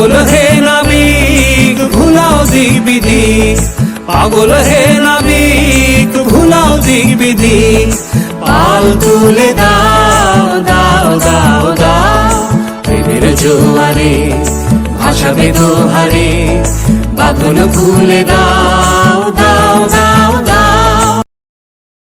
পাগল হে নাবিক, ভুলাও দিক বিধি পাগল হে নাবিক, ভুলাও দিক বিধি পাল তুলে দাও দাও দাও দাও। প্রেমের জোয়ারে, ভাসাবে দোহারে, বাঁধন খুলে দাও।